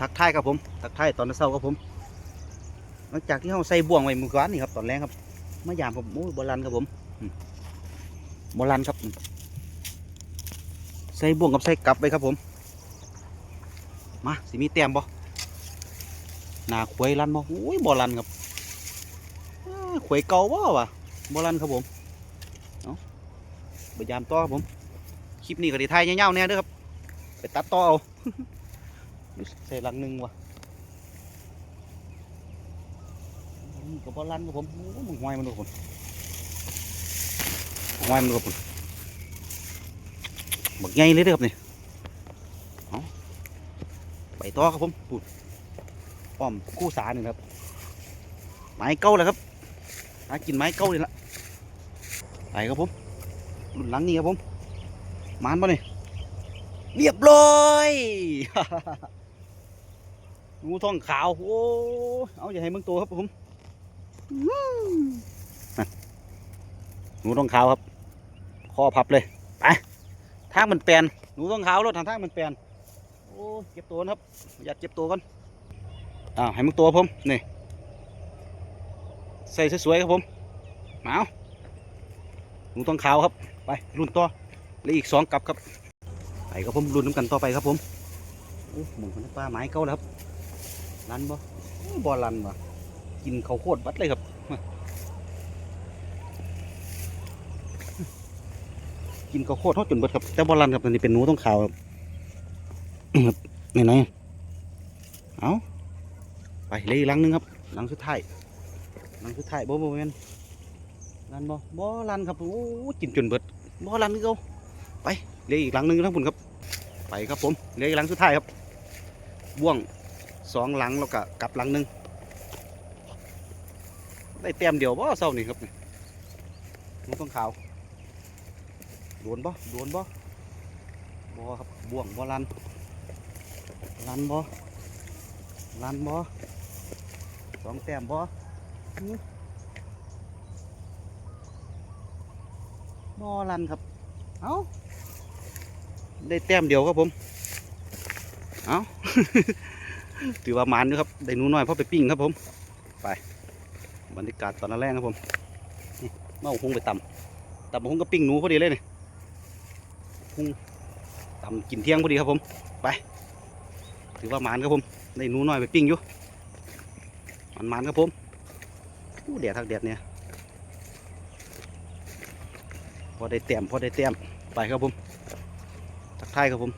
ทักทายครับผม ทักทายตอนเช้าครับผม หลังจากที่เราใส่บ่วงไว้มื่อวานนี่ครับตอนแรกครับมายามผมโอ้ยบอลันครับผมบอลันครับ ใส่บ่วงกับใส่กลับไปครับผม มาสิมีแต้มบ่หนาขวยลันบ่โอ้ยบอลันครับอ้าขวยเก่าบ่วะบอลันครับผมเอาพยายามต่อครับผม คลิปนี้ก็ได้ถ่ายยาวๆแน่เด้อครับ ไปตัดต่อเอา ใส่ลังหนึ่งว่ะกับบอลลันกับผมมึงหอยมันดูผมหอยมันดูครับผมบักใหญ่เลยเด้อครับนี่เอาไปต่อครับผมปูดป้อมคู่สาหนึ่งครับ ไม้เก้าเลยครับหากินไม้เก้าเลยละไปครับผมรุ่นหลังนี่ครับผมมานปะเนี่ยเรียบร้อย งูทองขาว โอ้เอาอย่าให้มึงตัวครับผมอื้อนั่นงูทองขาวครับคอพับเลยไปทางมันแปลนงูทองขาวรถทางทางมันแปลนโอ้เก็บตัวนะครับ อยากเก็บตัวกันอ้าวให้มึงตัวผมนี่ใส่สวยๆครับผมมาเอางูทองขาวครับ ไปรุ่นต่อเหลืออีกสองกลับครับไปครับผมรุ่นน้ำกันต่อไปครับผมโอ้หมุนคนปลาไม้เก่าแล้วครับ รันบ่โอ้ยบ่รันว่ะกินข้าวโพดบัดเลยครับกินข้าวโพดเขาจนเบิดครับแต่บ่รันครับอันนี้เป็นหนูต้องขาวครับนี่ไหนเอาไปเลยอีกลังนึงครับลังสุดท้ายลังสุดท้ายบ่บ่แม่นรันบ่บ่รันครับโอ้กินจนเบิดบ่รันคือเก่าไปเลยอีกลังนึงทั้งพุ่นครับ ไปครับผมเลยอีกลังสุดท้ายครับบ่วง สองหลังแล้วก็กลับหลังหนึ่งได้เต็มเดียวบ่เศร้านี่ครับนี่มันต้องขาวโดนบ่โดนบ่บ่ครับบ่วงบ่ลันลันบ่ลันบ่สองแต้มบ่บ่ลันครับ เอ้าได้แต้มเดียวครับผม เอ้า ถือว่ามันอยู่ครับได้นูน้อยเพราะไปปิ้งครับผม ไปบรรยากาศตอนแรกครับผมเมาหงไปต่ำต่ำหงก็ปิ้งหนูพอดีเลยเนี่ยหงต่ำกินเที่ยงพอดีครับผม ไป ถือว่ามันครับผมได้นูน้อยไปปิ้งอยู่มันมันครับผมอู้แดดทักแดดเนี่ยพอได้เต็มพอได้เต็มไปครับผมทักทายครับผม